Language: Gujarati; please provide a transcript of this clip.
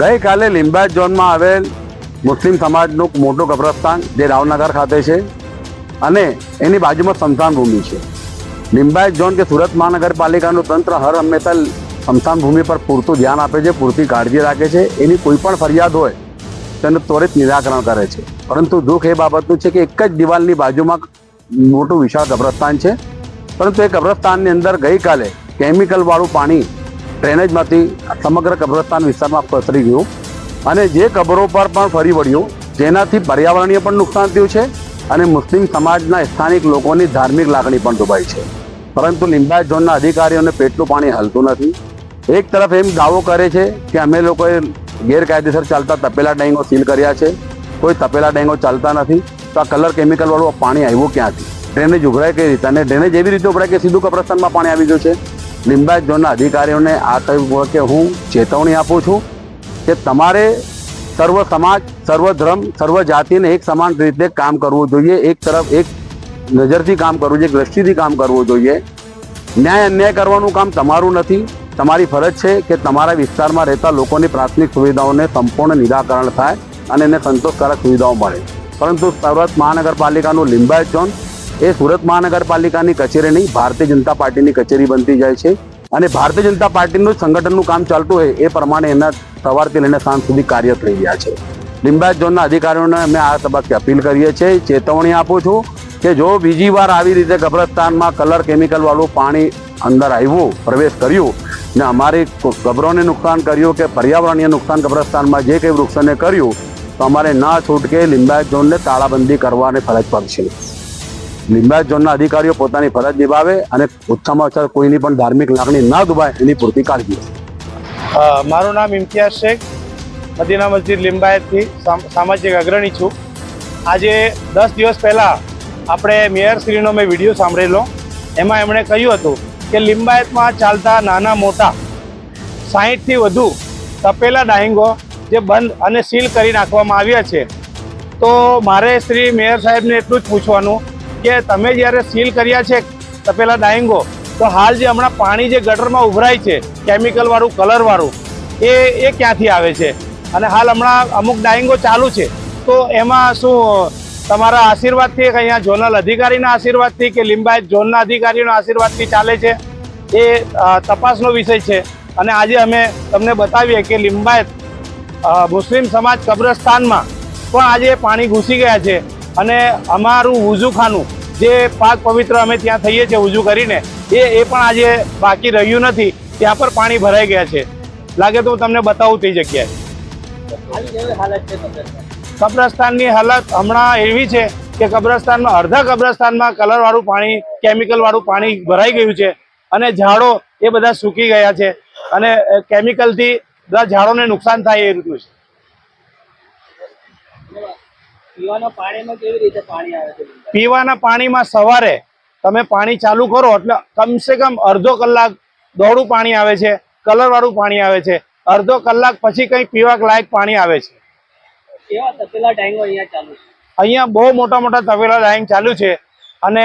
ગઈકાલે લીંબાયત ઝોનમાં આવેલ મુસ્લિમ સમાજનું મોટું કબ્રસ્તાન જે રાવનગર ખાતે છે અને એની બાજુમાં સ્મશાન ભૂમિ છે. લીંબાયત ઝોન કે સુરત મહાનગરપાલિકાનું તંત્ર હર હંમેશા સ્મશાન ભૂમિ પર પૂરતું ધ્યાન આપે છે, પૂરતી કાળજી રાખે છે. એની કોઈ પણ ફરિયાદ હોય, તેનું ત્વરિત નિરાકરણ કરે છે. પરંતુ દુઃખ એ બાબતનું છે કે એક જ દિવાલની બાજુમાં મોટું વિશાળ કબ્રસ્તાન છે. પરંતુ એ કબ્રસ્તાનની અંદર ગઈકાલે કેમિકલવાળું પાણી ડ્રેનેજમાંથી સમગ્ર કબ્રસ્તાન વિસ્તારમાં પસરી ગયું અને જે કબરો પર પણ ફરી વળ્યું, જેનાથી પર્યાવરણીય પણ નુકસાન થયું છે અને મુસ્લિમ સમાજના સ્થાનિક લોકોની ધાર્મિક લાગણી પણ દુભાઈ છે. પરંતુ લિંબાયત ઝોનના અધિકારીઓને પેટનું પાણી હલતું નથી. એક તરફ એમ દાવો કરે છે કે અમે લોકોએ ગેરકાયદેસર ચાલતા તપેલા ડેંગો સીલ કર્યા છે. કોઈ તપેલા ડેંગો ચાલતા નથી. તો આ કલર કેમિકલવાળું પાણી આવ્યું ક્યાંથી? ડ્રેનેજ ઉભરાય કઈ રીતે? અને ડ્રેનેજ એવી રીતે ઉભરાય કે સીધું કબ્રસ્તાનમાં પાણી આવી ગયું છે? લિંબાયત ઝોનના અધિકારીઓને આ કહ્યું કે હું ચેતવણી આપું છું કે તમારે સર્વ સમાજ, સર્વ ધર્મ, સર્વ જાતિને એક સમાન રીતે કામ કરવું જોઈએ. એક તરફ એક નજરથી કામ કરવું જોઈએ દ્રષ્ટિથી કામ કરવું જોઈએ. ન્યાય અન્યાય કરવાનું કામ તમારું નથી. તમારી ફરજ છે કે તમારા વિસ્તારમાં રહેતા લોકોની પ્રાથમિક સુવિધાઓને સંપૂર્ણ નિરાકરણ થાય અને એને સંતોષકારક સુવિધાઓ મળે. પરંતુ સુરત મહાનગરપાલિકાનું લિંબાયત ઝોન એ સુરત મહાનગરપાલિકાની કચેરી નહીં ભારતીય જનતા પાર્ટીની કચેરી બનતી જાય છે અને ભારતીય જનતા પાર્ટીનું સંગઠનનું કામ ચાલતું હોય એ પ્રમાણે એના સવારથી લઈને સાંજ સુધી કાર્ય થઈ રહ્યા છે. લિંબાયત ઝોનના અધિકારીઓને અમે આ તબક્કે અપીલ કરીએ છીએ, ચેતવણી આપું છું કે જો બીજી વાર આવી રીતે કબ્રસ્તાનમાં કલર કેમિકલવાળું પાણી અંદર આવ્યું, પ્રવેશ કર્યું ને અમારી ગભરોને નુકસાન કર્યું કે પર્યાવરણીય નુકસાન કબ્રસ્તાનમાં જે કંઈ વૃક્ષોને કર્યું, તો અમારે ના છૂટકે લિંબાયત ઝોનને તાળાબંધી કરવાની ફરજ પડશે લિંબાયત ઝોનના અધિકારીઓ પોતાની ફરજ નિભાવે અને ઓછામાં ઓછા કોઈની પણ ધાર્મિક લાગણી ના દુભાય એની પૂરતી કાળજી. મારું નામ ઇમ્તિયાઝ શેખ, મદીના મસ્જિદ લિંબાયતથી સામ- સામાજિક અગ્રણી છું. આજે દસ દિવસ પહેલાં આપણે મેયરશ્રીનો મેં વીડિયો સાંભળેલો. એમાં એમણે કહ્યું હતું કે લિંબાયતમાં ચાલતા નાના મોટા સાહીઠથી વધુ તપેલા ડાહિંગો જે બંધ અને સીલ કરી નાખવામાં આવ્યા છે. તો મારે શ્રી મેયર સાહેબને એટલું જ પૂછવાનું કે તમે જ્યારે સીલ કર્યા છે તપેલા ડાયંગો. તો હાલ જે હમણાં પાણી જે ગટરમાં ઉભરાય છે કેમિકલ વાળું કલર વાળું, એ એ ક્યાંથી આવે છે? અને હાલ હમણાં અમુક ડાયંગો ચાલુ છે. તો એમાં શું, તમારા આશીર્વાદથી, કે અહીંયા ઝોનલ અધિકારીના આશીર્વાદથી, કે લિંબાયત ઝોનના અધિકારીઓના આશીર્વાદથી ચાલે છે? એ તપાસનો વિષય છે. અને આજે અમે તમને બતાવીએ કે લિંબાયત મુસ્લિમ સમાજ કબ્રસ્તાનમાં પણ આજે પાણી ઘૂસી ગયા છે. અને અમારું વુઝુખાનું જે પાક પવિત્ર અમે ત્યાં થઈએ છીએ વુઝુ કરીને, એ એ પણ આજે બાકી રહ્યું નથી. ત્યાં પર પાણી ભરાઈ ગયા છે. લાગે તો હું તમને બતાવું તે જગ્યાએ. કબ્રસ્તાનની હાલત હમણાં એવી છે કે કબ્રસ્તાનમાં, અડધા કબ્રસ્તાનમાં કલરવાળું પાણી, કેમિકલવાળું પાણી ભરાઈ ગયું છે અને ઝાડો એ બધા સૂકી ગયા છે અને કેમિકલથી બધા ઝાડોને નુકસાન થાય એ રીતનું છે. પીવાના પાણીમાં કેવી રીતે પાણી આવે છે પીવાના પાણીમાં સવારે તમે પાણી ચાલુ કરો એટલે કમસે કમ અડધો કલાક દોડું પાણી આવે છે કલરવાળું પાણી આવે છે અડધો કલાક પછી કંઈ પીવા લાયક પાણી આવે છે. કેવા તપેલા ડાંગો અહીંયા ચાલુ છે? અહીંયા બહુ મોટા મોટા તપેલા લાઈન ચાલુ છે અને